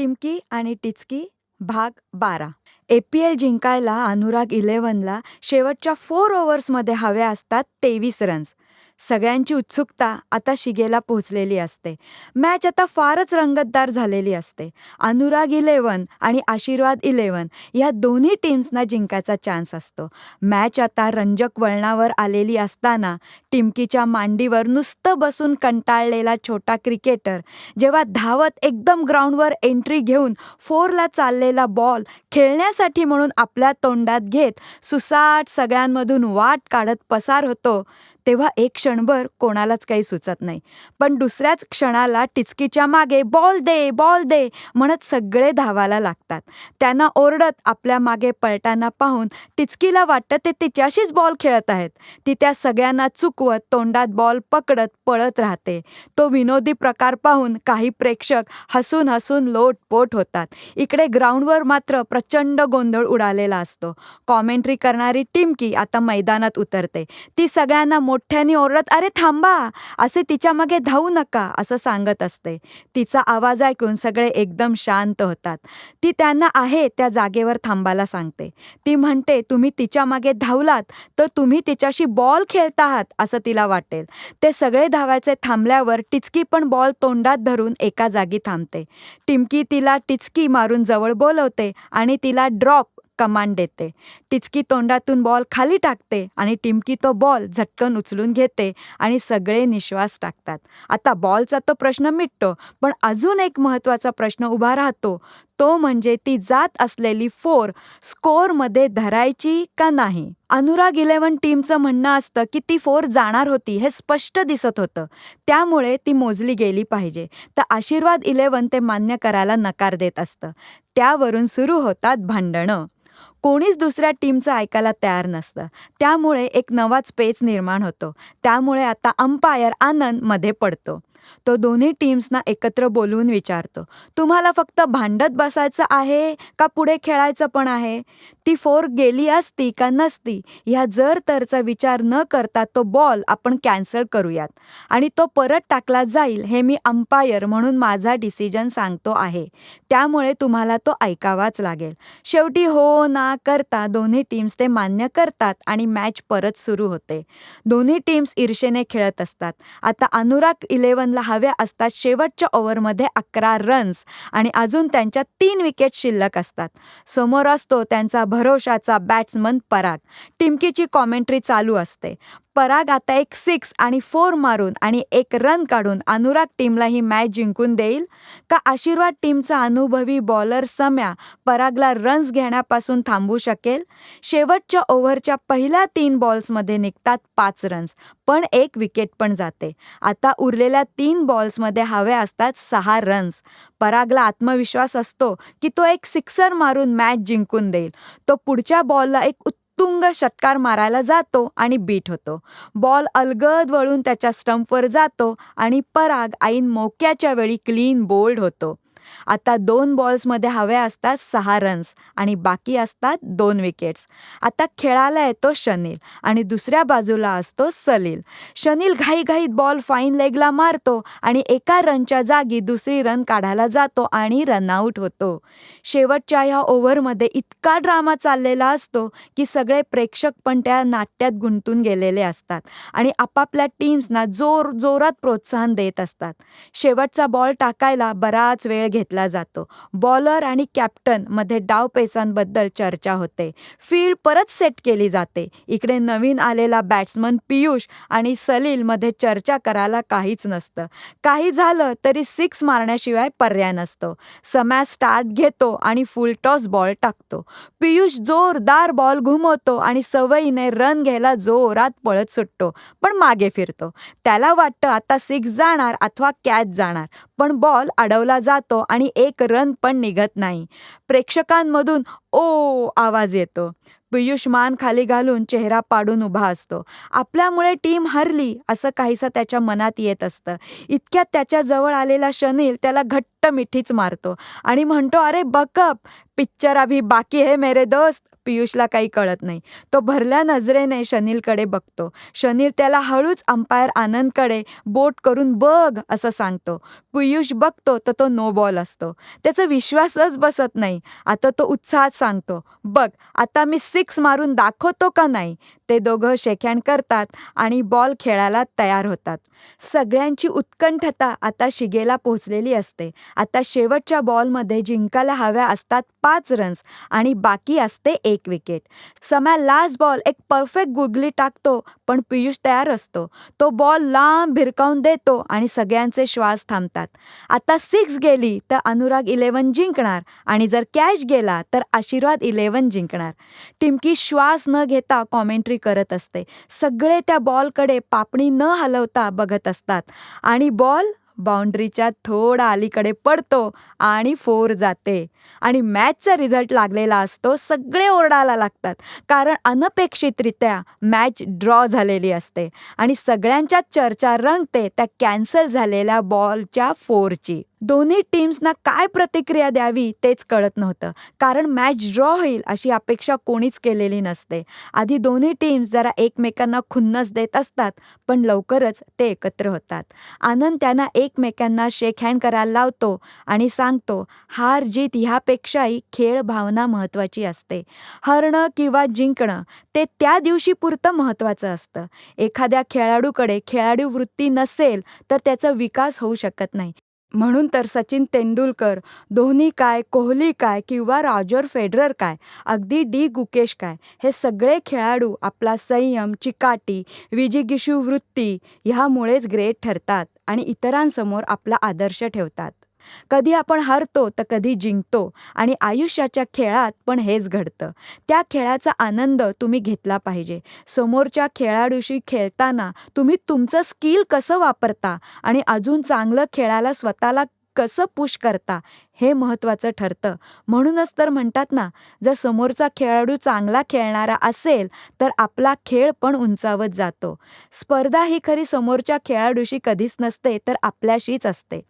टिमकी आणि टिचकी भाग बारा. ए पी एल जिंकायला अनुराग इलेव्हनला शेवटच्या फोर ओव्हर्समध्ये हव्या असतात तेवीस रन्स सगळ्यांची उत्सुकता आता शिगेला पोहोचलेली असते. मॅच आता फारच रंगतदार झालेली असते. अनुराग इलेवन आणि आशीर्वाद इलेवन या दोन्ही टीम्सना जिंकायचा चान्स असतो. मॅच आता रंजक वळणावर आलेली असताना टिमकीच्या मांडीवर नुसतं बसून कंटाळलेला छोटा क्रिकेटर जेव्हा धावत एकदम ग्राउंडवर एंट्री घेऊन फोरला चाललेला बॉल खेळण्यासाठी म्हणून आपल्या तोंडात घेत सुसाट सगळ्यांमधून वाट काढत पसार होतो तेव्हा एक क्षणभर कोणालाच काही सुचत नाही. पण दुसऱ्याच क्षणाला टिचकीच्या मागे बॉल दे बॉल दे म्हणत सगळे धावायला लागतात. त्यांना ओरडत आपल्या मागे पळताना पाहून टिचकीला वाटतं ते तिच्याशीच बॉल खेळत आहेत. ती त्या सगळ्यांना चुकवत तोंडात बॉल पकडत पळत राहते. तो विनोदी प्रकार पाहून काही प्रेक्षक हसून हसून लोटपोट होतात. इकडे ग्राउंडवर मात्र प्रचंड गोंधळ उडालेला असतो. कॉमेंट्री करणारी टिमकी आता मैदानात उतरते. ती सगळ्यांना मोठ्याने ओरडत अरे थांबा असे तिच्यामागे धावू नका असं सांगत असते. तिचा आवाज ऐकून सगळे एकदम शांत होतात. ती त्यांना आहे त्या जागेवर थांबायला सांगते. ती म्हणते तुम्ही तिच्यामागे धावलात तर तुम्ही तिच्याशी बॉल खेळत आहात असं तिला वाटेल. ते सगळे धावायचे थांबल्यावर टिचकी पण बॉल तोंडात धरून एका जागी थांबते. टिमकी तिला टिचकी मारून जवळ बोलवते आणि तिला ड्रॉप कमांड देते. टिचकी तोंडातून बॉल खाली टाकते आणि टिमकी तो बॉल झटकन उचलून घेते आणि सगळे निश्वास टाकतात. आता बॉलचा तो प्रश्न मिटतो पण अजून एक महत्त्वाचा प्रश्न उभा राहतो. तो म्हणजे ती जात असलेली फोर स्कोअरमध्ये धरायची का नाही? अनुराग इलेव्हन टीमचं म्हणणं असतं की ती फोर जाणार होती हे स्पष्ट दिसत होतं. त्यामुळे ती मोजली गेली पाहिजे. तर आशीर्वाद इलेव्हन ते मान्य करायला नकार देत असतं. त्यावरून सुरू होतात भांडणं. कोणीच दुसऱ्या टीमचं ऐकायला तयार नसतं. त्यामुळे एक नवाच पेच निर्माण होतो. त्यामुळे आता अंपायर आनंदमध्ये पडतो. तो दोन्ही टीम्सना एकत्र बोलवून विचारतो तुम्हाला फक्त भांडत बसायचं आहे का पुढे खेळायचं पण आहे? ती फोर गेली असती का नसती? ह्या जर तरचा विचार न करता तो बॉल आपण कॅन्सल करूयात. आणि तो परत टाकला जाईल हे मी अंपायर म्हणून माझा डिसिजन सांगतो आहे. त्यामुळे तुम्हाला तो ऐकावाच लागेल. शेवटी हो ना करता दोन्ही टीम्स ते मान्य करतात आणि मॅच परत सुरू होते. दोन्ही टीम्स ईर्षेने खेळत असतात. आता अनुराग इलेव्हनला हव्या असतात शेवटच्या ओव्हरमध्ये अकरा रन्स आणि अजून त्यांच्या तीन विकेट शिल्लक असतात. समोर असतो त्यांचा भरोशाचा बॅट्समन पराग. टिमकीची कॉमेंट्री चालू असते. पराग आता एक सिक्स आणि फोर मारून आणि एक रन काढून अनुराग टीमला ही मॅच जिंकून देईल. का आशीर्वाद टीमचा अनुभवी बॉलर सम्या परागला रन्स घेण्यापासून थांबवू शकेल? शेवटच्या ओव्हरच्या पहिल्या तीन बॉल्समध्ये निघतात पाच रन्स पण एक विकेट पण जाते. आता उरलेल्या तीन बॉल्समध्ये हव्या असतात सहा रन्स परागला आत्मविश्वास असतो की तो एक सिक्सर मारून मॅच जिंकून देईल. तो पुढच्या बॉलला एक तुंग षटकार मारायला जातो आणि बीट होतो. बॉल अलगद वळून त्याच्या स्टंपवर जातो आणि पराग ऐन मोक्याच्या वेळी क्लीन बोल्ड होतो. आता दोन बॉल्समध्ये हव्या असतात सहा रन्स आणि बाकी असतात दोन विकेट्स. आता खेळायला येतो शनील आणि दुसऱ्या बाजूला असतो सलील. शनील घाईघाईत बॉल फाईन लेगला मारतो आणि एका रनच्या जागी दुसरी रन काढायला जातो आणि रनआउट होतो. शेवटच्या ह्या ओव्हरमध्ये इतका ड्रामा चाललेला असतो की सगळे प्रेक्षक पण त्या नाट्यात गुंतून गेलेले असतात आणि आपापल्या टीम्सना जोर जोरात प्रोत्साहन देत असतात. शेवटचा बॉल टाकायला बराच वेळ घेतला जातो. बॉलर आणि कॅप्टनमध्ये डावपेचांबद्दल चर्चा होते. फील्ड परत सेट केली जाते. इकडे नवीन आलेला बॅट्समन पियुष आणि सलीलमध्ये चर्चा करायला काहीच नसतं. काही झालं तरी सिक्स मारण्याशिवाय पर्याय नसतो. सम्या स्टार्ट घेतो आणि फुल टॉस बॉल टाकतो. पियुष जोरदार बॉल घुमवतो आणि सवयीने रन घ्यायला जोरात पळत सुटतो पण मागे फिरतो. त्याला वाटतं आता सिक्स जाणार अथवा कॅच जाणार पण बॉल अडवला जातो आणि एक रन पण निघत नाही. प्रेक्षकांमधून ओ आवाज येतो. पियुष मान खाली घालून चेहरा पाडून उभा असतो. आपल्यामुळे टीम हरली असं काहीसं त्याच्या मनात येत असतं. इतक्यात त्याच्याजवळ आलेला शनील त्याला घट्ट घट्ट मिठीच मारतो आणि म्हणतो अरे बकअप पिक्चर अभी बाकी है मेरे दोस्त. पियुषला काही कळत नाही. तो भरल्या नजरेने शनीलकडे बघतो. शनील त्याला हळूच अंपायर आनंदकडे बोट करून बघ असं सांगतो. पियुष बघतो तर तो नो बॉल असतो. त्याचा विश्वासच बसत नाही. आता तो उत्साहात सांगतो बघ आता मी सिक्स मारून दाखवतो का नाही? ते दोघं शेकहँड करतात आणि बॉल खेळायला तयार होतात. सगळ्यांची उत्कंठता आता शिगेला पोहोचलेली असते. आता शेवटच्या बॉलमध्ये जिंकायला हव्या असतात पाच रन्स आणि बाकी असते एक विकेट सम्या लास्ट बॉल एक परफेक्ट गुगली टाकतो पण पियुष तयार असतो. तो बॉल लांब भिरकावून देतो आणि सगळ्यांचे श्वास थांबतात. आता सिक्स गेली तर अनुराग इलेवन जिंकणार आणि जर कॅच गेला तर आशीर्वाद इलेवन जिंकणार. टिमकी श्वास न घेता कॉमेंट्री करत असते. सगळे त्या बॉलकडे पापणी न हलवता बघत असतात. आणि बॉल बाउंड्रीच्या थोडा अलीकडे पडतो आणि फोर जाते. आणि मॅचचा रिझल्ट लागलेला असतो सगळे ओरडायला लागतात. कारण अनपेक्षितरित्या मॅच ड्रॉ झालेली असते. आणि सगळ्यांच्या चर्चा रंगते त्या कॅन्सल झालेल्या बॉलच्या फोरची. दोन्ही टीम्सना काय प्रतिक्रिया द्यावी तेच कळत नव्हतं. कारण मॅच ड्रॉ होईल अशी अपेक्षा कोणीच केलेली नसते. आधी दोन्ही टीम्स जरा एकमेकांना खुन्नस देत असतात पण लवकरच ते एकत्र होतात. आनंद त्यांना एकमेकांना शेक हँड करायला लावतो आणि सांगतो हार जीत ह्या ह्यापेक्षाही खेळ भावना महत्त्वाची असते. हरणं किंवा जिंकणं ते त्या दिवशी पुरतं महत्त्वाचं असतं. एखाद्या खेळाडूकडे खेळाडू वृत्ती नसेल तर त्याचा विकास होऊ शकत नाही. म्हणून तर सचिन तेंडुलकर धोनी काय कोहली काय किंवा रॉजर फेडरर काय अगदी डी गुकेश काय हे सगळे खेळाडू आपला संयम चिकाटी विजिगिषू वृत्ती ह्यामुळेच ग्रेट ठरतात आणि इतरांसमोर आपला आदर्श ठेवतात. कधी आपण हरतो तर कधी जिंकतो आणि आयुष्याच्या खेळात पण हेच घडतं. त्या खेळाचा आनंद तुम्ही घेतला पाहिजे. समोरच्या खेळाडूशी खेळताना तुम्ही तुमचं स्किल कसं वापरता आणि अजून चांगलं खेळायला स्वतःला कसं पुश करता हे महत्त्वाचं ठरतं. म्हणूनच तर म्हणतात ना जर समोरचा खेळाडू चांगला खेळणारा असेल तर आपला खेळ पण उंचावत जातो. स्पर्धा ही खरी समोरच्या खेळाडूशी कधीच नसते तर आपल्याशीच असते.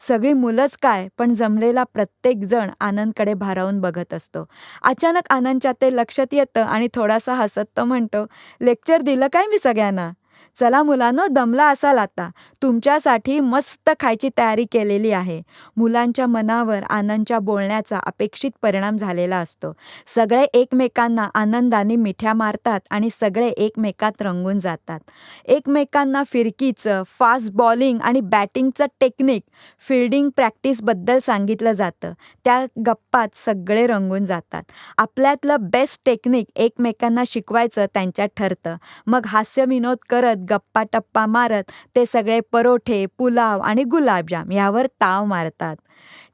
सगळी मुलंच काय पण जमलेला प्रत्येक जण आनंदकडे भारावून बघत असतो. अचानक आनंदच्या ते लक्षात येतं आणि थोडासा हसत तो म्हणतो लेक्चर दिलं काय मी सगळ्यांना? चला मुलांनो दमला असाल आता. तुमच्यासाठी मस्त खायची तयारी केलेली आहे. मुलांच्या मनावर आनंदच्या बोलण्याचा अपेक्षित परिणाम झालेला असतो. सगळे एकमेकांना आनंदाने मिठ्या मारतात आणि सगळे एकमेकात रंगून जातात. एकमेकांना फिरकीचं फास्ट बॉलिंग आणि बॅटिंगचं टेक्निक फिल्डिंग प्रॅक्टिसबद्दल सांगितलं जातं. त्या गप्पात सगळे रंगून जातात. आपल्यातलं बेस्ट टेक्निक एकमेकांना शिकवायचं त्यांच्यात ठरतं. मग हास्यविनोद करत गप्पा टप्पा मारत ते सगळे परोठे पुलाव आणि गुलाबजाम यावर ताव मारतात.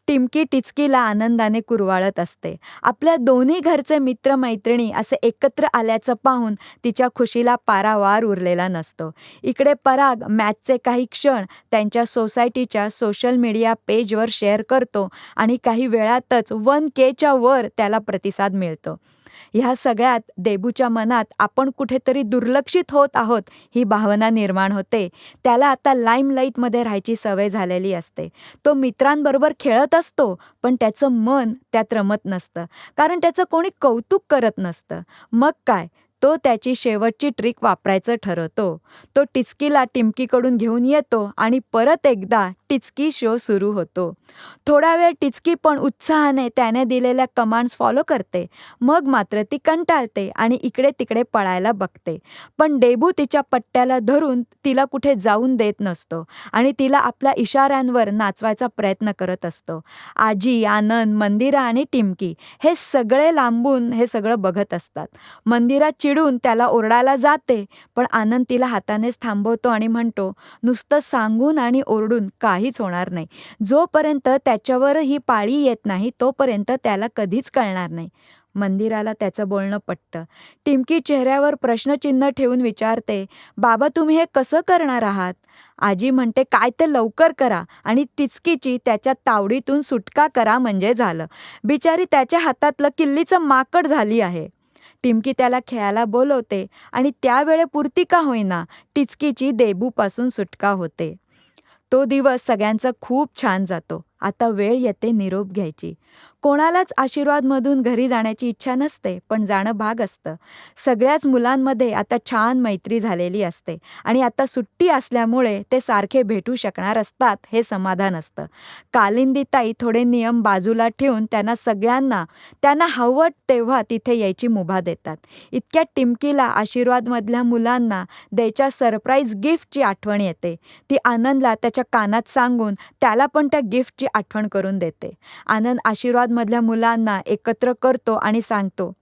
टिमकी टिचकीला आनंदाने कुरवाळत असते. आपल्या दोन्ही घरचे मित्रमैत्रिणी असे एकत्र आल्याचं पाहून तिच्या खुशीला पारावार उरलेला नसतो. इकडे पराग मॅचचे काही क्षण त्यांच्या सोसायटीच्या सोशल मीडिया पेजवर शेअर करतो आणि काही वेळातच वन केच्या वर त्याला प्रतिसाद मिळतो. ह्या सगळ्यात देबूच्या मनात आपण कुठेतरी दुर्लक्षित होत आहोत ही भावना निर्माण होते. त्याला आता लाईमलाईटमध्ये राहायची सवय झालेली असते. तो मित्रांबरोबर खेळत असतो पण त्याचं मन त्यात रमत नसतं. कारण त्याचं कोणी कौतुक करत नसतं. मग काय? तो त्याची शेवटची ट्रिक वापरायचं ठरवतो. तो टिचकीला टिमकीकडून घेऊन येतो आणि परत एकदा टिचकी शो सुरू होतो. थोडा वेळ टिचकी पण उत्साहाने त्याने दिलेल्या कमांड्स फॉलो करते. मग मात्र ती कंटाळते आणि इकडे तिकडे पळायला बघते. पण डेबू तिच्या पट्ट्याला धरून तिला कुठे जाऊन देत नसतो आणि तिला आपल्या इशाऱ्यांवर नाचवायचा प्रयत्न करत असतो. आजी आनंद मंदिरा आणि टिमकी हे सगळे लांबून हे सगळं बघत असतात. मंदिरा चिडून त्याला ओरडायला जाते पण आनंद तिला हातानेच थांबवतो आणि म्हणतो नुसतं सांगून आणि ओरडून काहीच होणार नाही. जोपर्यंत त्याच्यावर ही पाळी येत नाही तोपर्यंत त्याला कधीच कळणार नाही. मंदिराला त्याचं बोलणं पटतं. टिमकी चेहऱ्यावर प्रश्नचिन्ह ठेवून विचारते बाबा तुम्ही हे कसं करणार आहात? आजी म्हणते काय ते लवकर करा आणि तिचकीची त्याच्या तावडीतून सुटका करा म्हणजे झालं. बिचारी त्याच्या हातातलं किल्लीचं माकड झाली आहे. टिमकी त्याला खेळायला बोलवते आणि त्यावेळेपुरती का होईना टिचकीची देबूपासून सुटका होते. तो दिवस सगळ्यांचा खूप छान जातो. आता वेळ येते निरोप घ्यायची. कोणालाच आशीर्वादमधून घरी जाण्याची इच्छा नसते पण जाणं भाग असतं. सगळ्याच मुलांमध्ये आता छान मैत्री झालेली असते आणि आता सुट्टी असल्यामुळे ते सारखे भेटू शकणार असतात हे समाधान असतं. कालिंदीताई थोडे नियम बाजूला ठेवून त्यांना सगळ्यांना त्यांना हवं तेव्हा तिथे यायची मुभा देतात. इतक्या टिमकीला आशीर्वादमधल्या मुलांना द्यायच्या सरप्राईज गिफ्टची आठवण येते. ती आनंदला त्याच्या कानात सांगून त्याला पण त्या गिफ्टची आठवण करून देते. आनंद आशीर्वाद मधल्या मुलांना एकत्र करतो आणि सांगतो.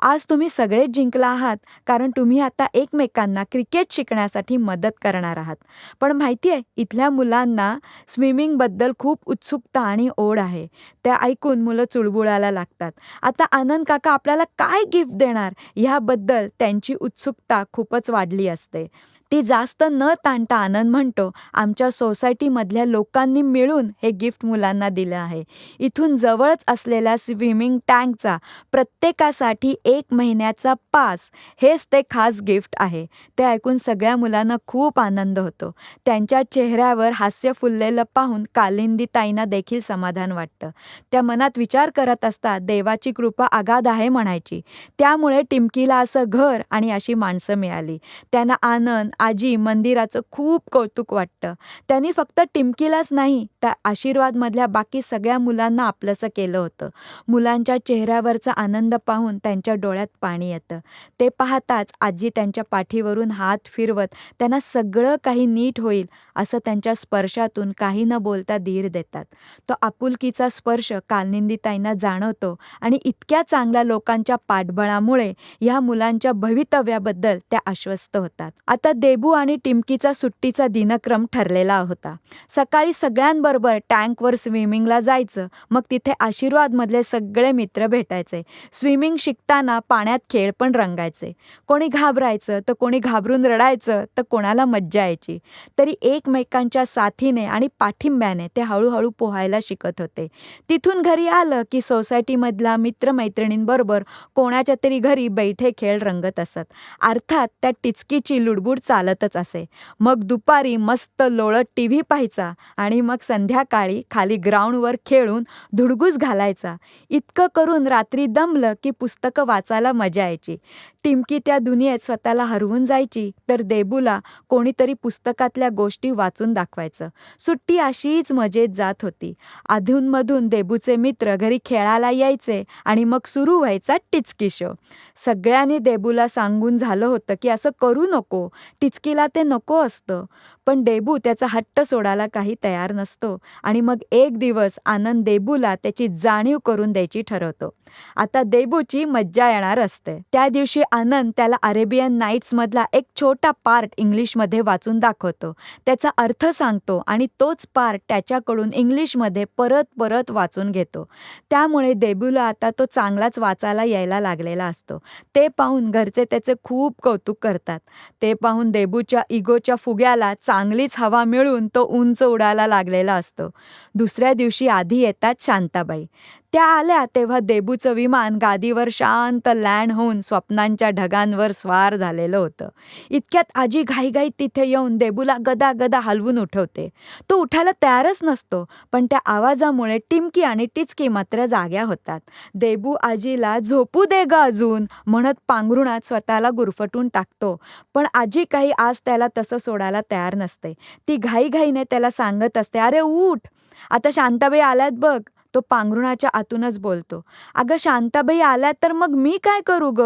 आज तुम्ही सगळेच जिंकला आहात कारण तुम्ही आता एकमेकांना क्रिकेट शिकण्यासाठी मदत करणार आहात. पण माहिती आहे इथल्या मुलांना स्विमिंगबद्दल खूप उत्सुकता आणि ओढ आहे. त्या ऐकून मुलं चुळबुळायला लागतात. आता आनंद काका आपल्याला काय गिफ्ट देणार? ह्याबद्दल त्यांची उत्सुकता खूपच वाढली असते. ती जास्त न ताणता आनंद म्हणतो. आमच्या सोसायटीमधल्या लोकांनी मिळून हे गिफ्ट मुलांना दिलं आहे. इथून जवळच असलेल्या स्विमिंग टँकचा प्रत्येकासाठी एक महिन्याचा पास हेच ते खास गिफ्ट आहे. ते ऐकून सगळ्या मुलांना खूप आनंद होतो. त्यांच्या चेहऱ्यावर हास्य फुललेलं पाहून कालिंदीताईंना देखील समाधान वाटतं. त्या मनात विचार करत असता देवाची कृपा आगाध आहे म्हणायची त्यामुळे टिमकीला असं घर आणि अशी माणसं मिळाली. त्यांना आनंद आजी मंदिराचं खूप कौतुक वाटतं. त्यांनी फक्त टिमकीलाच नाही तर आशीर्वादमधल्या बाकी सगळ्या मुलांना आपलंसं केलं होतं. मुलांच्या चेहऱ्यावरचा आनंद पाहून त्यांच्या डोळ्यात पाणी येतं. ते पाहताच आजी त्यांच्या पाठीवरून हात फिरवत त्यांना सगळं काही नीट होईल असं त्यांच्या स्पर्शातून काही न बोलता धीर देतात. तो आपुलकीचा स्पर्श कालनिंदीताईंना जाणवतो आणि इतक्या चांगल्या लोकांच्या पाठबळामुळे ह्या मुलांच्या भवितव्याबद्दल त्या आश्वस्त होतात. आता देबू आणि टिमकीचा सुट्टीचा दिनक्रम ठरलेला होता. सकाळी सगळ्यांबरोबर टँकवर स्विमिंगला जायचं मग तिथे आशीर्वादमधले सगळे मित्र भेटायचे. स्विमिंग शिकताना पाण्यात खेळ पण रंगायचे. कोणी घाबरायचं तर कोणी घाबरून रडायचं तर कोणाला मज्जा यायची. तरी एक एकमेकांच्या साथीने आणि पाठिंब्याने ते हळूहळू पोहायला शिकत होते. तिथून घरी आलं की सोसायटीमधल्या मित्रमैत्रिणींबरोबर कोणाच्या तरी घरी बैठे खेळ रंगत असत. अर्थात त्या टिचकीची लुडबुड चालतच असे. मग दुपारी मस्त लोळत टी व्ही पाहायचा आणि मग संध्याकाळी खाली ग्राउंडवर खेळून धुडगूस घालायचा. इतकं करून रात्री दमलं की पुस्तकं वाचायला मजा यायची. टिमकी त्या दुनियेत स्वतःला हरवून जायची तर देबूला कोणीतरी पुस्तकातल्या गोष्टी वाचून दाखवायचं. सुट्टी अशीच मजेत जात होती. अधूनमधून देबूचे मित्र घरी खेळायला यायचे आणि मग सुरू व्हायचा टिचकी शो. सगळ्यांनी देबूला सांगून झालं होतं की असं करू नको. टिचकीला ते नको असतं. पण देबू त्याचा हट्ट सोडायला काही तयार नसतो आणि मग एक दिवस आनंद देबूला त्याची जाणीव करून द्यायची ठरवतो. आता देबूची मज्जा येणार असते. त्या दिवशी आनंद त्याला अरेबियन नाईट्समधला एक छोटा पार्ट इंग्लिशमध्ये वाचून दाखवतो. त्याचा अर्थ सांगतो आणि तोच पार्ट त्याच्याकडून इंग्लिशमध्ये परत परत वाचून घेतो. त्यामुळे देबूला आता तो चांगलाच वाचायला यायला लागलेला असतो. ते पाहून घरचे त्याचे खूप कौतुक करतात. ते पाहून देबूच्या इगोच्या फुग्याला चांगलीच हवा मिळून तो उंच उडायला लागलेला असतो. दुसऱ्या दिवशी आधी येतात शांताबाई. त्या आल्या तेव्हा देबूचं विमान गादीवर शांत लँड होऊन स्वप्नांच्या ढगांवर स्वार झालेलं होतं. इतक्यात आजी घाईघाईत तिथे येऊन देबूला गदा गदा हलवून उठवते. तो उठायला तयारच नसतो पण त्या आवाजामुळे टिमकी आणि टिचकी मात्र जाग्या होतात. देबू आजीला झोपू दे ग अजून म्हणत पांघरुणात स्वतःला गुरफटून टाकतो. पण आजी काही आज त्याला तसं सोडायला तयार नसते. ती घाईघाईने त्याला सांगत असते अरे उठ. आता शांताबाई आल्यात बघ. तो पांघरुणाच्या आतूनच बोलतो अगं शांताबाई आल्या तर मग मी काय करू ग?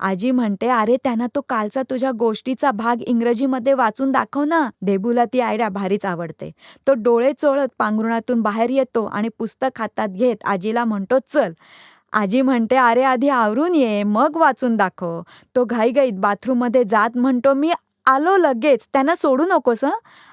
आजी म्हणते अरे त्यांना तो कालचा तुझ्या गोष्टीचा भाग इंग्रजीमध्ये वाचून दाखव ना देबूला ती आयडिया भारीच आवडते. तो डोळे चोळत पांघरुणातून बाहेर येतो आणि पुस्तक हातात घेत आजीला म्हणतो चल. आजी म्हणते अरे आधी आवरून ये मग वाचून दाखव. तो घाईघाईत बाथरूममध्ये जात म्हणतो मी आलो लगेच त्यांना सोडू नकोस हं?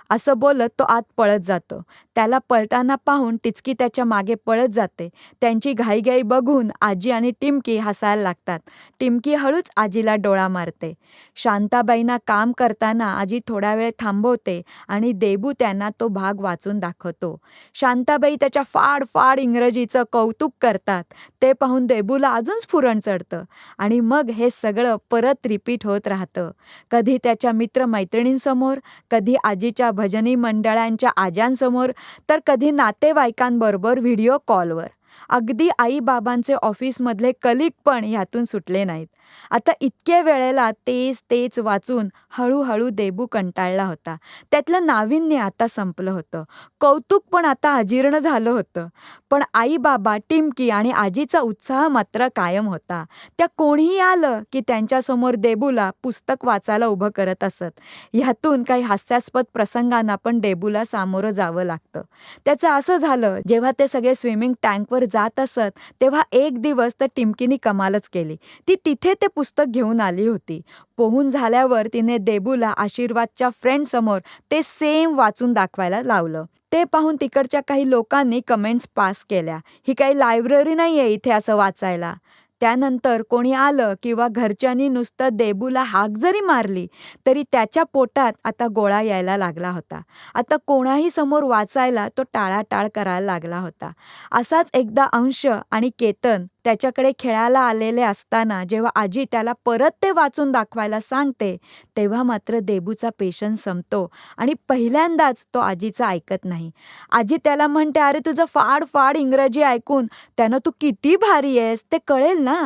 असं बोलत तो आत पळत जातो. त्याला पळताना पाहून टिचकी त्याच्यामागे पळत जाते. त्यांची घाईघाई बघून आजी आणि टिमकी हसायला लागतात. टिमकी हळूच आजीला डोळा मारते. शांताबाईंना काम करताना आजी थोडा वेळ थांबवते आणि देबू त्यांना तो भाग वाचून दाखवतो. शांताबाई त्याच्या फाड फाड इंग्रजीचं कौतुक करतात. ते पाहून देबूला अजून स्फुरण चढतं आणि मग हे सगळं परत रिपीट होत राहतं. कधी त्याच्या मित्रमैत्रिणींसमोर कधी आजीच्या भजनी मंडळांच्या आज्यांसमोर तर कधी नातेवाईकांबरोबर व्हिडिओ कॉलवर. अगदी आईबाबांचे ऑफिसमधले कलिक पण ह्यातून सुटले नाहीत. आता इतक्या वेळेला तेच तेच वाचून हळूहळू देबू कंटाळला होता. त्यातलं नाविन्य आता संपलं होतं. कौतुक पण आता अजीर्ण झालं होतं. पण आई बाबा टिमकी आणि आजीचा उत्साह मात्र कायम होता. त्या कोणीही आलं की त्यांच्यासमोर देबूला पुस्तक वाचायला उभं करत असत. ह्यातून काही हास्यास्पद प्रसंगांना पण देबूला सामोरं जावं लागतं. त्याचं असं झालं जेव्हा ते सगळे स्विमिंग टँकवर जात असत तेव्हा एक दिवस तर टिमकीनी कमालच केली. ती तिथे ते पुस्तक घेऊन आली होती. पोहून झाल्यावर तिने देबूला आशीर्वादच्या फ्रेंडसमोर ते सेम वाचून दाखवायला लावलं. ते पाहून तिकडच्या काही लोकांनी कमेंट्स पास केल्या. ही काही लायब्ररी नाही आहे इथे असं वाचायला. त्यानंतर कोणी आलं किंवा घरच्यांनी नुसतं देबूला हाक जरी मारली तरी त्याच्या पोटात आता गोळा यायला लागला होता. आता कोणाही समोर वाचायला तो टाळाटाळ करायला लागला होता. असाच एकदा अंश आणि केतन त्याच्याकडे खेळायला आलेले असताना जेव्हा आजी त्याला परत ते वाचून दाखवायला सांगते तेव्हा मात्र देबूचा पेशन्स संपतो आणि पहिल्यांदाच तो आजीचं ऐकत नाही. आजी त्याला म्हणते अरे तुझं फाड फाड इंग्रजी ऐकून त्यानं तू किती भारी आहेस ते कळेल ना?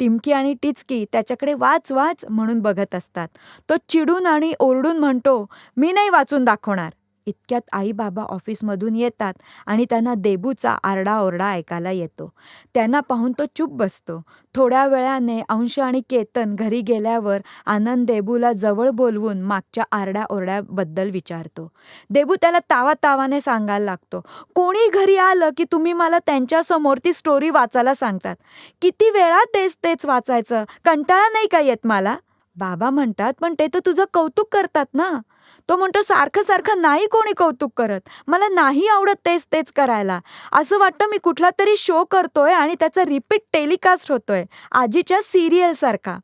टिमकी आणि टिचकी त्याच्याकडे वाच वाच म्हणून बघत असतात. तो चिडून आणि ओरडून म्हणतो मी नाही वाचून दाखवणार. इतक्यात आई बाबा ऑफिसमधून येतात आणि त्यांना देबूचा आरडाओरडा ऐकायला येतो. त्यांना पाहून तो चूप बसतो. थोड्या वेळाने अंश आणि केतन घरी गेल्यावर आनंद देबूला जवळ बोलवून मागच्या आरडाओरड्याबद्दल विचारतो. देबू त्याला तावा तावाने सांगायला लागतो कोणी घरी आलं की तुम्ही मला त्यांच्यासमोर ती स्टोरी वाचायला सांगतात? किती वेळा तेच तेच वाचायचं? कंटाळा नाही का येत मला? बाबा म्हणतात पण ते तर तुझं कौतुक करतात ना. तो म्हणतो सारखं सारखं नाही कोणी कौतुक करत. मला नाही आवडत तेच तेच करायला. असं वाटतं मी कुठला तरी शो करतोय आणि त्याचा रिपीट टेलिकास्ट होतोय आजीच्या सिरियलसारखा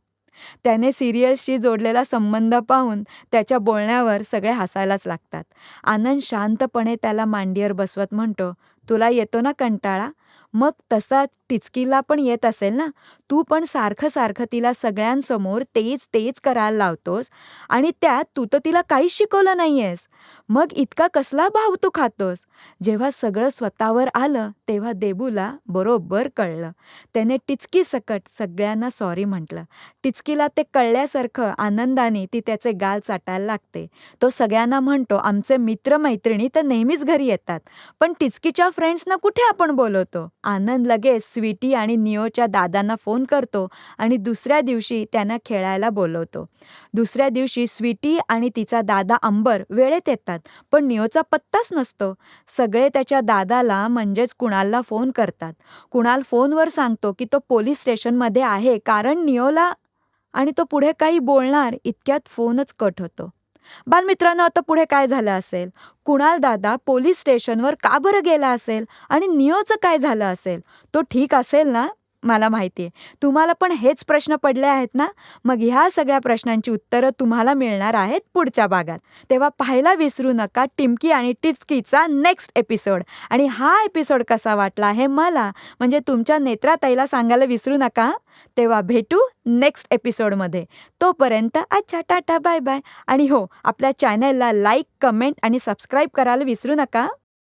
त्याने सिरियल्सशी जोडलेला संबंध पाहून त्याच्या बोलण्यावर सगळे हसायलाच लागतात. आनंद शांतपणे त्याला मांडीवर बसवत म्हणतो तुला येतो ना कंटाळा? मग तसा टिचकीला पण येत असेल ना? तू पण सारखं सारखं तिला सगळ्यांसमोर तेच तेच करायला लावतोस आणि त्यात तू तर तिला काहीच शिकवलं नाहीयेस. मग इतका कसला भाव तू खातोस? जेव्हा सगळं स्वतःवर आलं तेव्हा देबूला बरोबर कळलं. त्याने टिचकी सकट सगळ्यांना सॉरी म्हटलं. टिचकीला ते कळल्यासारखं आनंदाने ती त्याचे गाल चाटायला लागते. तो सगळ्यांना म्हणतो आमचे मित्रमैत्रिणी तर नेहमीच घरी येतात. पण टिचकीच्या फ्रेंड्सना कुठे आपण बोलवतो? आनंद लगेच स्वीटी आणि निओच्या दादांना फोन करतो आणि दुसऱ्या दिवशी त्यांना खेळायला बोलवतो. दुसऱ्या दिवशी स्वीटी आणि तिचा दादा अंबर वेळेत येतात पण निओचा पत्ताच नसतो. सगळे त्याच्या दादाला म्हणजेच कुणालला फोन करतात. कुणाल फोनवर सांगतो की तो पोलीस स्टेशनमध्ये आहे कारण निओला आणि तो पुढे काही बोलणार इतक्यात फोनच कट होतो. बालमित्रांनो आता पुढे काय झालं असेल? कुणाल दादा पोलीस स्टेशनवर का बरं गेला असेल? आणि नियोचं काय झालं असेल? तो ठीक असेल ना? मला माहिती आहे. तुम्हाला पण हेच प्रश्न पडले आहेत ना? मग ह्या सगळ्या प्रश्नांची उत्तरं तुम्हाला मिळणार आहेत पुढच्या भागात. तेव्हा पाहायला विसरू नका टिमकी आणि टिचकीचा नेक्स्ट एपिसोड आणि हा एपिसोड कसा वाटला हे मला म्हणजे तुमच्या नेत्राताईला सांगायला विसरू नका तेव्हा भेटू नेक्स्ट एपिसोडमध्ये तोपर्यंत अच्छा टाटा बाय बाय आणि हो आपल्या चॅनलला लाईक कमेंट आणि सबस्क्राईब करायला विसरू नका